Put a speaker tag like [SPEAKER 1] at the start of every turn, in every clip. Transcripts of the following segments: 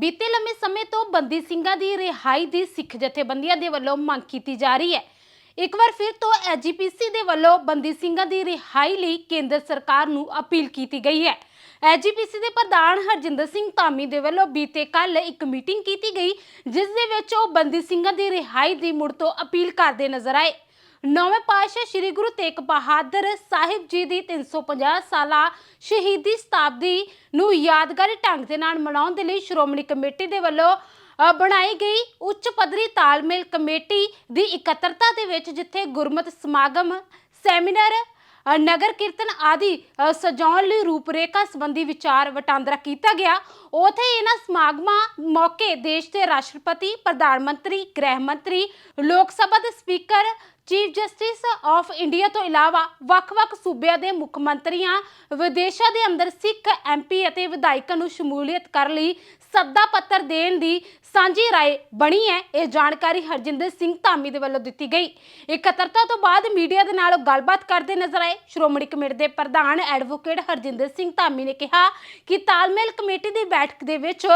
[SPEAKER 1] ਬੀਤੇ ਲੰਮੇ ਸਮੇਂ ਤੋਂ ਬੰਦੀ ਸਿੰਘਾਂ ਦੀ ਰਿਹਾਈ ਦੀ ਸਿੱਖ ਜਥੇਬੰਦੀਆਂ ਦੇ ਵੱਲੋਂ ਮੰਗ ਕੀਤੀ ਜਾ ਰਹੀ ਹੈ। ਇੱਕ ਵਾਰ ਫਿਰ ਤੋਂ ਐਜੀਪੀਸੀ ਦੇ ਵੱਲੋਂ ਬੰਦੀ ਸਿੰਘਾਂ ਦੀ ਰਿਹਾਈ ਲਈ ਕੇਂਦਰ ਸਰਕਾਰ ਨੂੰ ਅਪੀਲ ਕੀਤੀ ਗਈ ਹੈ। ਐਜੀਪੀਸੀ ਦੇ ਪ੍ਰਧਾਨ ਹਰਜਿੰਦਰ ਸਿੰਘ ਧਾਮੀ ਦੇ ਵੱਲੋਂ ਬੀਤੇ ਕੱਲ ਇੱਕ ਮੀਟਿੰਗ ਕੀਤੀ ਗਈ, ਜਿਸ ਦੇ ਵਿੱਚ ਉਹ ਬੰਦੀ ਸਿੰਘਾਂ ਦੀ ਰਿਹਾਈ ਦੀ ਮੁੜ ਤੋਂ ਅਪੀਲ ਕਰਦੇ ਨਜ਼ਰ ਆਏ। ਨੌਵੇਂ ਪਾਤਸ਼ਾਹ ਸ੍ਰੀ ਗੁਰੂ ਤੇਗ ਬਹਾਦਰ ਸਾਹਿਬ ਜੀ ਦੀ 350 ਸਾਲਾ ਸ਼ਹੀਦੀ ਸ਼ਤਾਬਦੀ ਨੂੰ ਯਾਦਗਾਰੀ ਢੰਗ ਦੇ ਨਾਲ ਮਨਾਉਣ ਦੇ ਲਈ ਸ਼੍ਰੋਮਣੀ ਕਮੇਟੀ ਦੇ ਵੱਲੋਂ ਅ, ਬਣਾਈ ਗਈ ਉੱਚ ਪੱਧਰੀ ਤਾਲਮੇਲ ਕਮੇਟੀ ਦੀ ਇਕੱਤਰਤਾ ਦੇ ਵਿੱਚ ਜਿੱਥੇ ਗੁਰਮਤ ਸਮਾਗਮ ਸੈਮੀਨਾਰ ਅ, ਨਗਰ ਕੀਰਤਨ ਆਦਿ ਅ, ਸਜਾਉਣ ਲਈ ਰੂਪਰੇਖਾ ਸੰਬੰਧੀ ਵਿਚਾਰ ਵਟਾਂਦਰਾ ਕੀਤਾ ਗਿਆ। ਉਥੇ ਇਹਨਾਂ ਸਮਾਗਮਾਂ ਮੌਕੇ ਦੇਸ਼ ਦੇ ਰਾਸ਼ਟਰਪਤੀ ਪ੍ਰਧਾਨ ਮੰਤਰੀ ਗ੍ਰਹਿ ਮੰਤਰੀ ਲੋਕ ਸਭਾ ਦੇ speaker chief justice of India ਤੋਂ ਇਲਾਵਾ ਵੱਖ-ਵੱਖ ਸੂਬਿਆਂ ਦੇ ਮੁੱਖ ਮੰਤਰੀਆਂ, ਵਿਦੇਸ਼ਾਂ ਦੇ ਅੰਦਰ ਸਿੱਖ ਐਮਪੀ ਅਤੇ ਵਿਧਾਇਕਾਂ ਨੂੰ ਸ਼ਮੂਲੀਅਤ ਕਰਨ ਲਈ ਸੱਦਾ ਪੱਤਰ ਦੇਣ ਦੀ ਸਾਂਝੀ ਰਾਏ ਬਣੀ ਹੈ। ਇਹ ਜਾਣਕਾਰੀ ਹਰਜਿੰਦਰ ਸਿੰਘ ਧਾਮੀ ਦੇ ਵੱਲੋਂ ਦਿੱਤੀ ਗਈ। ਇਕੱਤਰਤਾ ਤੋਂ ਬਾਅਦ ਮੀਡੀਆ ਦੇ ਨਾਲ ਗੱਲਬਾਤ ਕਰਦੇ ਨਜ਼ਰ ਆਏ ਸ਼੍ਰੋਮਣੀ ਕਮੇਟੀ ਦੇ ਪ੍ਰਧਾਨ ਐਡਵੋਕੇਟ ਹਰਜਿੰਦਰ ਸਿੰਘ ਧਾਮੀ ਨੇ ਕਿਹਾ ਕਿ ਤਾਲਮੇਲ ਕਮੇਟੀ ਦੀ ਬੈਠਕ ਦੇ ਵਿੱਚ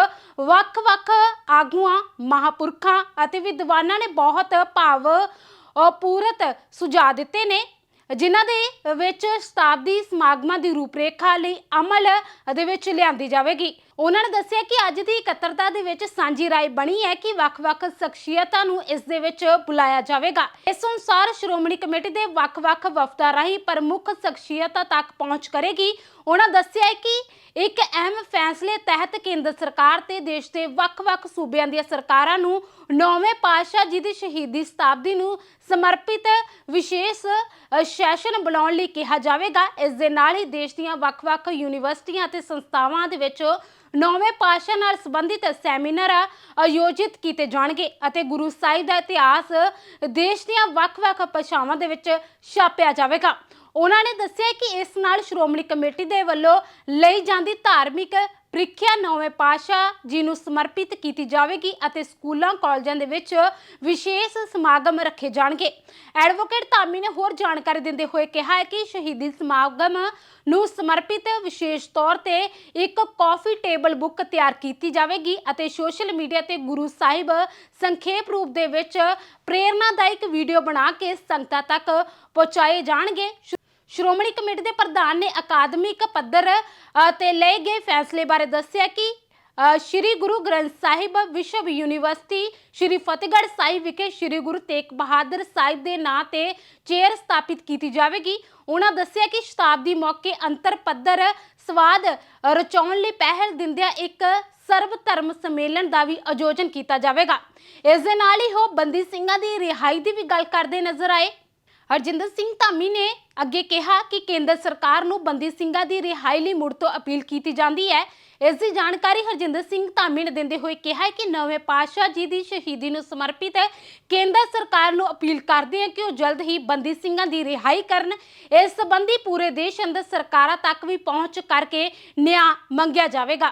[SPEAKER 1] ਵੱਖ-ਵੱਖ ਆਗੂਆਂ, ਮਹਾਪੁਰਖਾਂ ਅਤੇ ਵਿਦਵਾਨਾਂ ਨੇ ਬਹੁਤ ਭਾਵ ਅ, ਪੂਰਤ ਸੁਝਾਅ ਦਿੱਤੇ ਨੇ ਜਿਨ੍ਹਾਂ ਦੇ ਵਿੱਚ ਸ਼ਤਾਬਦੀ ਸਮਾਗਮਾਂ ਦੀ ਰੂਪਰੇਖਾ ਲਈ ਅਮਲ ਦੇ ਵਿੱਚ ਲਿਆਂਦੀ ਜਾਵੇਗੀ। ਉਹਨਾਂ ਨੇ ਦੱਸਿਆ ਕਿ ਅੱਜ ਦੀ ਇਕੱਤਰਤਾ ਦੇ ਵਿੱਚ ਸਾਂਝੀ ਰਾਏ ਬਣੀ ਹੈ ਕਿ ਵੱਖ-ਵੱਖ ਸ਼ਖਸੀਅਤਾਂ ਨੂੰ ਇਸ ਦੇ ਵਿੱਚ ਬੁਲਾਇਆ ਜਾਵੇਗਾ। ਇਸ ਅਨੁਸਾਰ ਸ਼੍ਰੋਮਣੀ ਕਮੇਟੀ ਦੇ ਵੱਖ-ਵੱਖ ਵਫਦਾਂ ਰਾਹੀਂ ਪ੍ਰਮੁੱਖ ਸ਼ਖਸੀਅਤਾਂ ਤੱਕ ਪਹੁੰਚ ਕਰੇਗੀ। ਉਹਨਾਂ ਦੱਸਿਆ ਹੈ ਕਿ ਇੱਕ ਅਹਿਮ ਫੈਸਲੇ ਤਹਿਤ ਕੇਂਦਰ ਸਰਕਾਰ ਤੇ ਦੇਸ਼ ਦੇ ਵੱਖ-ਵੱਖ ਸੂਬਿਆਂ ਦੀਆਂ ਸਰਕਾਰਾਂ ਨੂੰ ਨੌਵੇਂ ਪਾਤਸ਼ਾਹ ਜੀ ਦੀ ਸ਼ਹੀਦੀ ਸ਼ਤਾਬਦੀ ਨੂੰ ਸਮਰਪਿਤ ਵਿਸ਼ੇਸ਼ ਸੈਸ਼ਨ ਬੁਲਾਉਣ ਲਈ ਕਿਹਾ ਜਾਵੇਗਾ। ਇਸ ਦੇ ਨਾਲ ਹੀ ਦੇਸ਼ ਦੀਆਂ ਵੱਖ-ਵੱਖ ਯੂਨੀਵਰਸਿਟੀਆਂ ਅਤੇ ਸੰਸਥਾਵਾਂ ਦੇ ਵਿੱਚ ਨੌਵੇਂ ਪਾਤਸ਼ਾਹ ਨਾਲ ਸੰਬੰਧਿਤ ਸੈਮੀਨਾਰ ਆਯੋਜਿਤ ਕੀਤੇ ਜਾਣਗੇ ਅਤੇ ਗੁਰੂ ਸਾਹਿਬ ਦਾ ਇਤਿਹਾਸ ਦੇਸ਼ ਦੀਆਂ ਵੱਖ-ਵੱਖ ਭਾਸ਼ਾਵਾਂ ਦੇ ਵਿੱਚ ਛਾਪਿਆ ਜਾਵੇਗਾ। ਉਹਨਾਂ ਨੇ ਦੱਸਿਆ ਕਿ ਇਸ ਨਾਲ ਸ਼੍ਰੋਮਣੀ ਕਮੇਟੀ ਦੇ ਵੱਲੋਂ ਲਈ ਜਾਂਦੀ ਧਾਰਮਿਕ ਪ੍ਰੀਖਿਆ ਨੌਵੇਂ ਪਾਤਸ਼ਾਹ ਜੀ ਨੂੰ ਸਮਰਪਿਤ ਕੀਤੀ ਜਾਵੇਗੀ ਅਤੇ ਸਕੂਲਾਂ, ਕਾਲਜਾਂ ਦੇ ਵਿੱਚ ਵਿਸ਼ੇਸ਼ ਸਮਾਗਮ ਰੱਖੇ ਜਾਣਗੇ। ਐਡਵੋਕੇਟ ਧਾਮੀ ਨੇ ਹੋਰ ਜਾਣਕਾਰੀ ਦਿੰਦੇ ਹੋਏ ਕਿਹਾ ਹੈ ਕਿ ਸ਼ਹੀਦੀ ਸਮਾਗਮ ਨੂੰ ਸਮਰਪਿਤ ਵਿਸ਼ੇਸ਼ ਤੌਰ ਤੇ ਇੱਕ ਕਾਫੀ ਟੇਬਲ ਬੁੱਕ ਤਿਆਰ ਕੀਤੀ ਜਾਵੇਗੀ ਅਤੇ ਸੋਸ਼ਲ ਮੀਡੀਆ ਤੇ ਗੁਰੂ ਸਾਹਿਬ ਸੰਖੇਪ ਰੂਪ ਦੇ ਵਿੱਚ ਪ੍ਰੇਰਨਾਦਾਇਕ ਵੀਡੀਓ ਬਣਾ ਕੇ ਸੰਗਤਾਂ ਤੱਕ ਪਹੁੰਚਾਏ ਜਾਣਗੇ। ਸ਼੍ਰੋਮਣੀ ਕਮੇਟੀ ਦੇ ਪ੍ਰਧਾਨ ਨੇ ਅਕਾਦਮਿਕ ਪੱਧਰ ਅ, ਤੇ ਲਏ ਗਏ ਫੈਸਲੇ ਬਾਰੇ ਦੱਸਿਆ ਕਿ ਅ, ਸ਼੍ਰੀ ਗੁਰੂ ਗ੍ਰੰਥ ਸਾਹਿਬ ਵਿਸ਼ਵ ਯੂਨੀਵਰਸਿਟੀ ਸ਼੍ਰੀ ਫਤਿਹਗੜ੍ਹ ਸਾਹਿਬ ਵਿਖੇ ਸ਼੍ਰੀ ਗੁਰੂ ਤੇਗ ਬਹਾਦਰ ਸਾਹਿਬ ਦੇ ਨਾਂ ਤੇ ਚੇਅਰ ਸਥਾਪਿਤ ਕੀਤੀ ਜਾਵੇਗੀ। ਉਹਨਾਂ ਦੱਸਿਆ ਕਿ ਸ਼ਤਾਬਦੀ ਮੌਕੇ ਅੰਤਰ ਪੱਧਰ ਸਵਾਦ ਰਚਾਉਣ ਲਈ ਪਹਿਲ ਦਿੰਦਿਆਂ ਇੱਕ ਸਰਵ ਧਰਮ ਸੰਮੇਲਨ ਦਾ ਵੀ ਆਯੋਜਨ ਕੀਤਾ ਜਾਵੇਗਾ। ਇਸ ਦੇ ਨਾਲ ਹੀ ਉਹ ਬੰਦੀ ਸਿੰਘਾਂ ਦੀ ਰਿਹਾਈ ਦੀ ਵੀ ਗੱਲ ਕਰਦੇ ਨਜ਼ਰ ਆਏ। ਹਰਜਿੰਦਰ ਸਿੰਘ ਧਾਮੀ ਨੇ ਅੱਗੇ ਕਿਹਾ ਕਿ ਕੇਂਦਰ ਸਰਕਾਰ ਨੂੰ ਬੰਦੀ ਸਿੰਘਾਂ ਦੀ ਰਿਹਾਈ ਲਈ ਮੁੜ ਤੋਂ ਅਪੀਲ ਕੀਤੀ ਜਾਂਦੀ ਹੈ। ਇਸ ਦੀ ਜਾਣਕਾਰੀ ਹਰਜਿੰਦਰ ਸਿੰਘ ਧਾਮੀ ਨੇ ਦਿੰਦੇ ਹੋਏ ਕਿਹਾ ਕਿ ਨਵੇਂ ਪਾਤਸ਼ਾਹ ਜੀ ਦੀ ਸ਼ਹੀਦੀ ਨੂੰ ਸਮਰਪਿਤ ਕੇਂਦਰ ਸਰਕਾਰ ਨੂੰ ਅਪੀਲ ਕਰਦੇ ਹਾਂ ਕਿ ਉਹ ਜਲਦ ਹੀ ਬੰਦੀ ਸਿੰਘਾਂ ਦੀ ਰਿਹਾਈ ਕਰਨ। ਇਸ ਸੰਬੰਧੀ ਪੂਰੇ ਦੇਸ਼ ਅੰਦਰ ਸਰਕਾਰਾਂ ਤੱਕ ਵੀ ਪਹੁੰਚ ਕਰਕੇ ਨਿਆਂ ਮੰਗਿਆ ਜਾਵੇਗਾ।